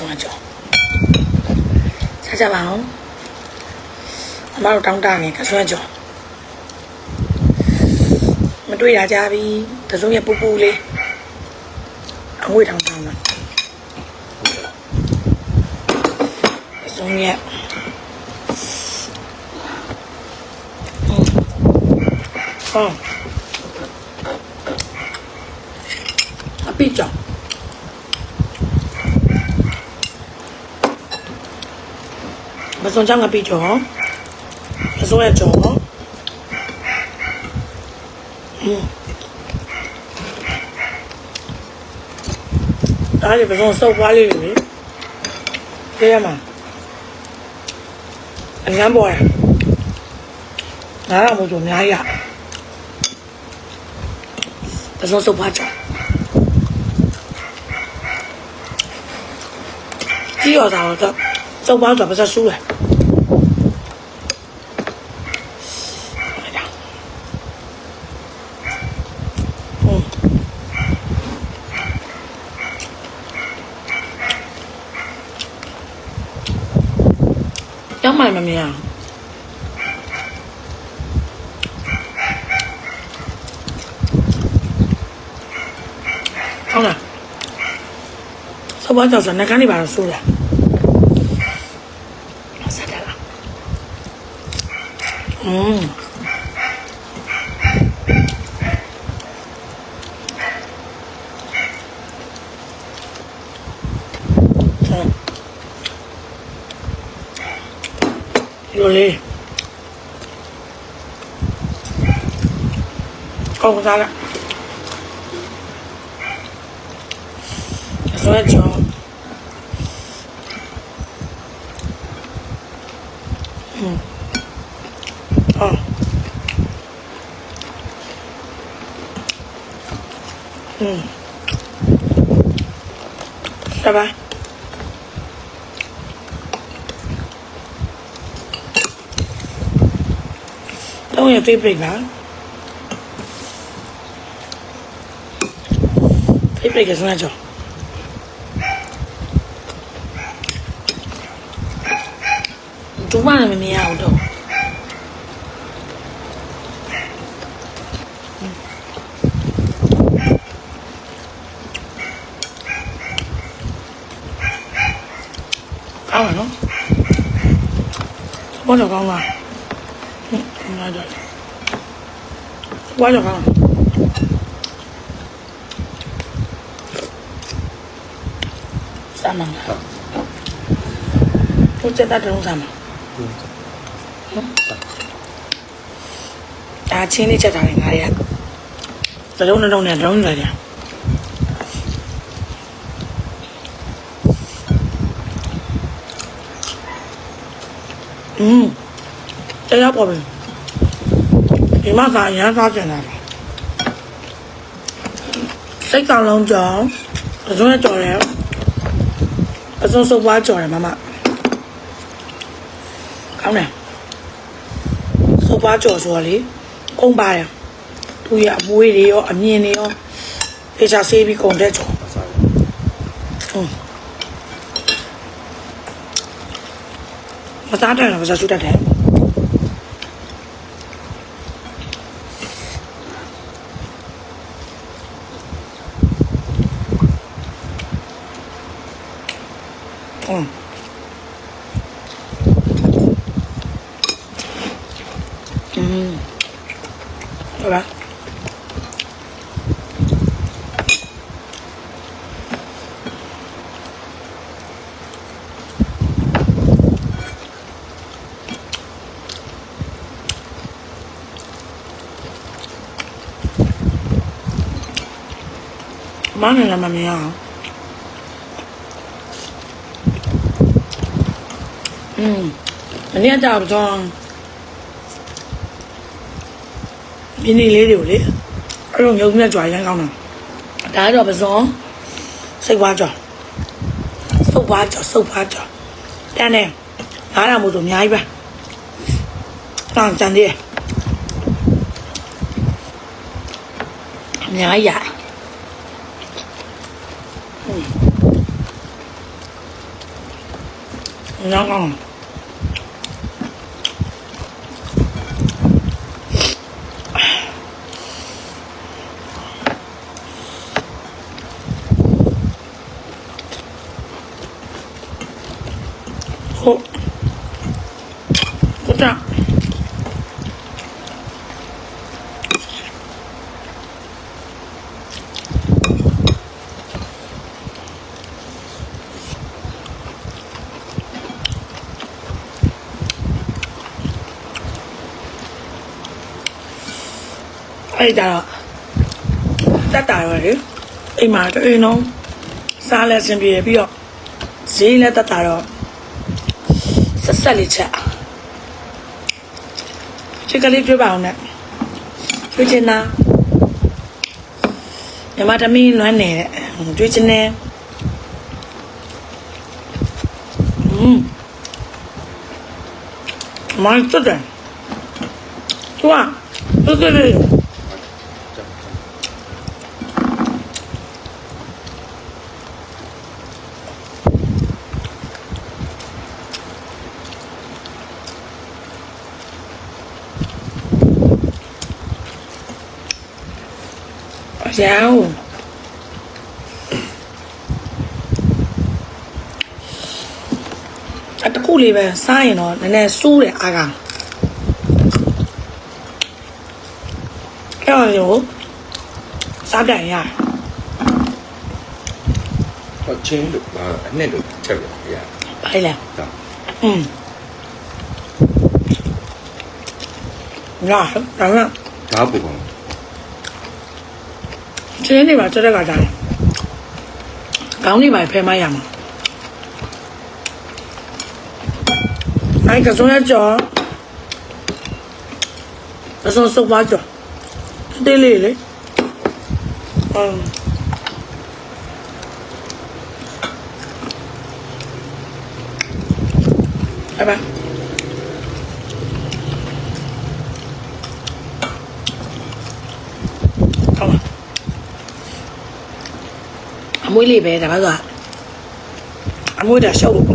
စွမ်းကြောဆက်ကြပါအောင်အမတို့တောင်းတနေကစွမ်းကြောမတွေ့တာကြပြီတစုံရဲ့ပူပူလေးအငွေတောင်းတောင်းတာတစုံရဲ့ဟောအပိကြော မစုံချောင်းကပြီးကြောမစုံရကြောอืมဒါလည်းပစုံစုပ်သွားလေးလေကြည့်ရမှာအញ្ញမ်းပေါ်ရငါတော့မို့ဆိုအများကြီးရပစုံစုပ်သွားကြောကြည့်ရတာတော့ စုပ်သွားဆိုပါစဆူးတယ်อืมရောက်မှမမြင်အောင်ဟုတ်လားစဘာကြောင့်စနကနေပါတော့ဆိုးလားဆက်တယ်လား อืมလိုလေးကောင်းစား တပါတော့ရဲ့ favorite ပါ favorite ကစမ်းကြောဒူမလည်းမမြင်ရအော ကောင်းပါနော်ဘောတော့ကောင်းလားနားကြဝါကြောကောင်စမ်းမလားဘုချက်တာတုံးစမ်းမဒါချင်းလေးချက်တာလေငါရသလုံးနှလုံးနဲ့လုံးနေကြอืม တရားပေါ်ပြီဒီမှာသာအရန်စားကျင်တာစိတ်ကလုံးကြောင်အစုံးနဲ့ကြော်တယ်အစုံစုပ်ပွားကြော်တယ်မမကောင်းတယ်စုပ်ပွားကြော်ဆိုတော့လေအုံပါတယ်သူရအမွေးတွေရောအမြင်တွေရောဖေချာဆေးပြီးကုန်တဲ့ကြော်ဟုတ်မစားတယ်လားမစားစုတတ်တယ် อืม 嗯，好吧。妈呢？妈咪啊！嗯，明天早上。 မီနီလေးတွေကိုလေအဲ့လိုမျိုးမြတ်ကြွားရမ်းကောင်းတာဒါကတော့ပစွန်စိတ်ွားကြွားစုပ်ွားကြွားစုပ်ွားကြွားတန်းနေအားရမှုဆိုအများကြီးပဲတောင်းတန်တယ်အများကြီးရဟင်းညောင်း အဲ့ဒါတော့တက်တာရောလေအိမ်မှာတအိမ်လုံးစားလဲအဆင်ပြေပြီးတော့ဈေးလည်းတက်တာတော့ဆက်ဆက်လေးချက်ချစ်ကလေးကျွေးပါအောင်နဲ့ကျွေးချင်တာညီမသမီးလွမ်းနေတဲ့ကျွေးချင်နေอืมမိုင်းတက်တယ်သူကတက် တယ် Rau. À, တခုလေးပဲစားရင်တော့နည်းနည်းစူးတယ်အားကောင်အဲ့တော့ရောစားပြန်ရဟောချင်းလို့ဟာအနဲ့လို့ချက်လို့ရပါလေတာอืมညာဒါကဒါပူကောင်းချင်းနေပါ ချက်တဲ့ကကြတယ်ကောင်းနေပါဖဲမရမှာအဲ့ကစုံရကြောကစုံစုပ်ပါကြောတေးလေးလေအမ်အဘ好了。 အမွေးလေးပဲဒါမှဆိုအမွေးတာရှောက်လို့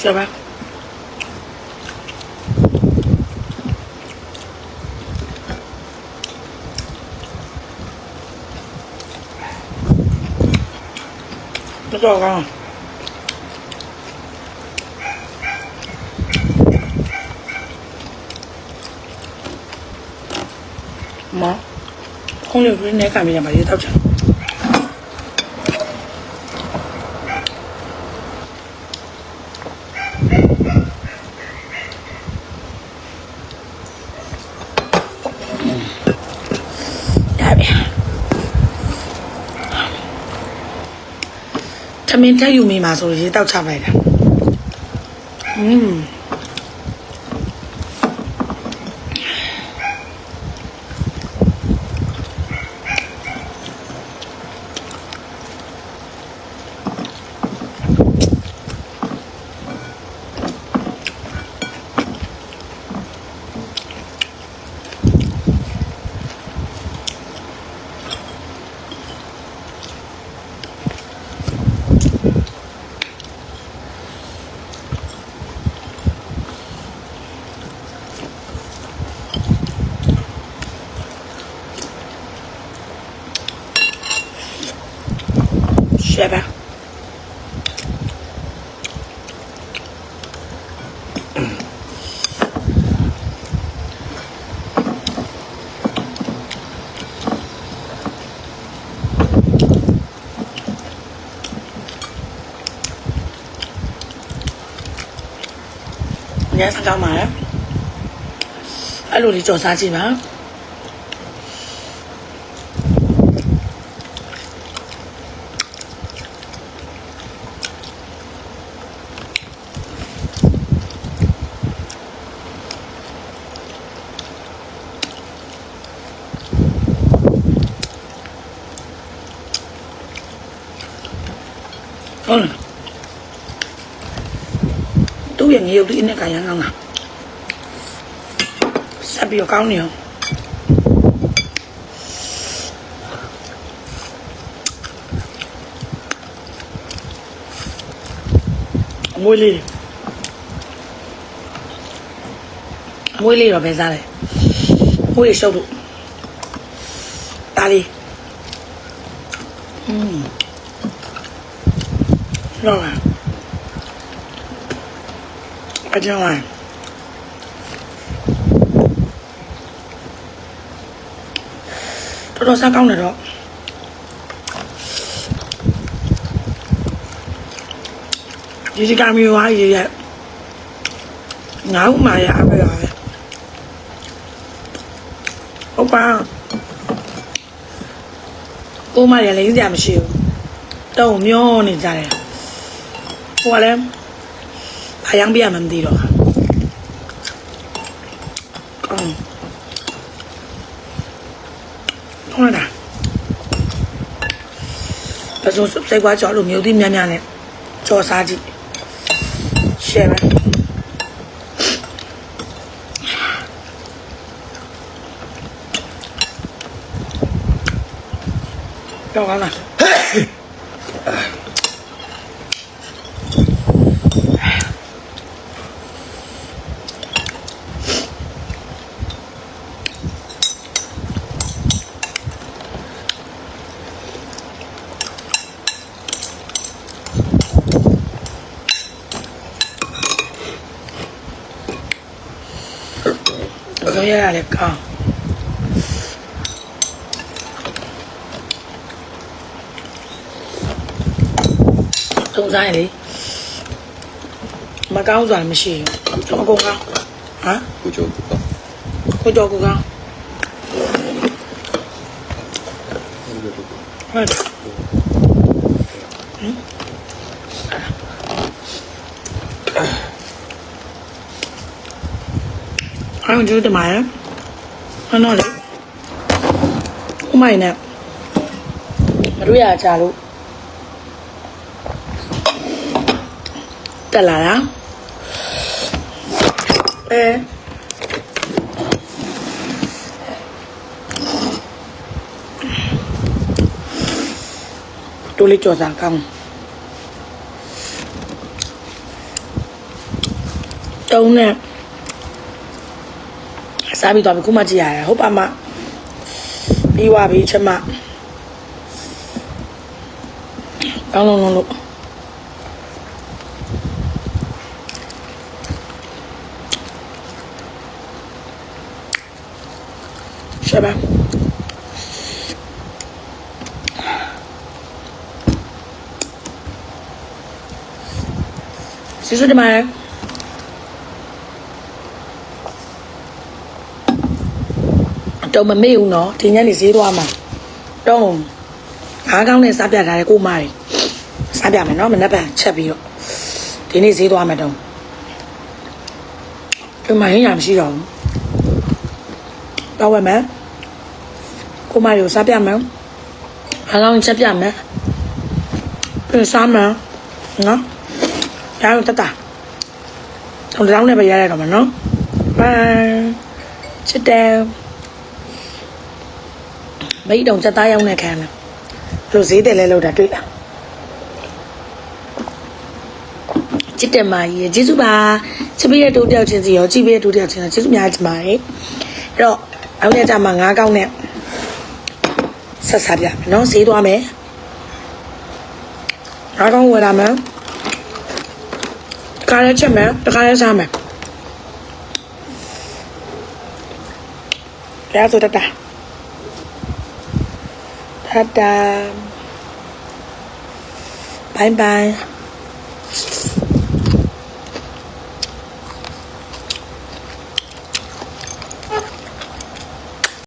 ဆက်ပါမတော့ကောင်း မ ခုံးလေးရင်းနေကံပြရမှာရေတောက်ချင်ရပြီသမင်းတက်ယူမိမှာဆိုရေတောက်ချလိုက်တာอืม 学吧。ညစကောင်းပါလေအဲ့လိုလေးကြော်စားကြည့်ပါ ဟုတ်လားသူ့ ရဲ့ငရုတ်ဒီနဲ့ကရမ်းကောင်းလားစဆက်ပြီးတော့ကောင်းနေအောင်အမွေးလေးအမွေးလေးတော့ပဲစားတယ်အမွေးလေးရှုပ်လို့ဒါလေးอืมတော့ပါ အကြောင်းလိုက်တော်တော်စားကောင်းတယ်တော့ဒီစီကမျိုးဟာရရငါ့ဥမာရအပဲရဟုတ်ပါကိုမရလည်းကြမရှိဘူးတော့မျောနေကြတယ်ဟိုကလည်း ဘာយ៉ាងပြရမှမသိတော့ကောင်းဟုတ်လားပစုံစိတ်ကွာကြောလို့မျိုးသီးများများနဲ့ကြော်စားကြည့်ရှယ်ပဲတော့ကော င်းလားဆိုရရတယ်ကောင်းသုံးဆိုင်လေမကောင်းစွာမရှိဘူးတော့အကုန်ကောင်းဟမ်ကိုကျော်ကိုကောင်းကိုကြောကိုကောင်းဟုတ် အားလုံးကျူးတမရဟနော်လေဥမိုင်နဲ့မတို့ရကြလို့တက်လာတာအဲတိုးလေးကြော်စားကောင်းတုံးနဲ့ စားပြီးတော့ခုမှကြည့်ရတယ်ဟုတ်ပါမပြီးွားပြီချက်မကောင်းလုံးလုံးလို့ရှယ်ပါစီစတမ တော့မမေ့ဘူးနော်ဒီညနေဈေးသွားမှာတော့အားကောင်းနဲ့စားပြထားတဲ့ကိုမတွေစားပြမယ်နော်မနေ့ကချက်ပြီးတော့ဒီနေ့ဈေးသွားမယ်တော့ဒီမှာရင်းရမရှိတော့ဘူးတော့ဝယ်မယ်ကိုမတွေကိုစားပြမယ်အားကောင်းချက်ပြမယ်ပြန်စားမယ်နော်ရအောင်တတ်တာတော့တောင်းနဲ့ပဲရရတော့မယ်နော်ဘိုင်ချစ်တယ် မိတ်တုံချက်သားရောက်နေခံလားဘလို့ဈေးတယ်လဲလို့တာတွေ့လားချစ်တယ်မကြီးကျေးဇူးပါချစ်ပေးတဲ့တိုးတယောက်ချင်းစီရောကြည့်ပေးတဲ့တိုးတယောက်ချင်းစီကျေးဇူးများကြီးပါတယ်အဲ့တော့အခုလည်းကြမှာငါးကောင်းနဲ့ဆက်စားပြမယ်နော်ဈေးသွားမယ်ငါးကောင်းဝယ်လာမယ်တခါလဲချက်မယ်တခါလဲစားမယ်ရဆို တတ်တာ Ta-da. Bye bye.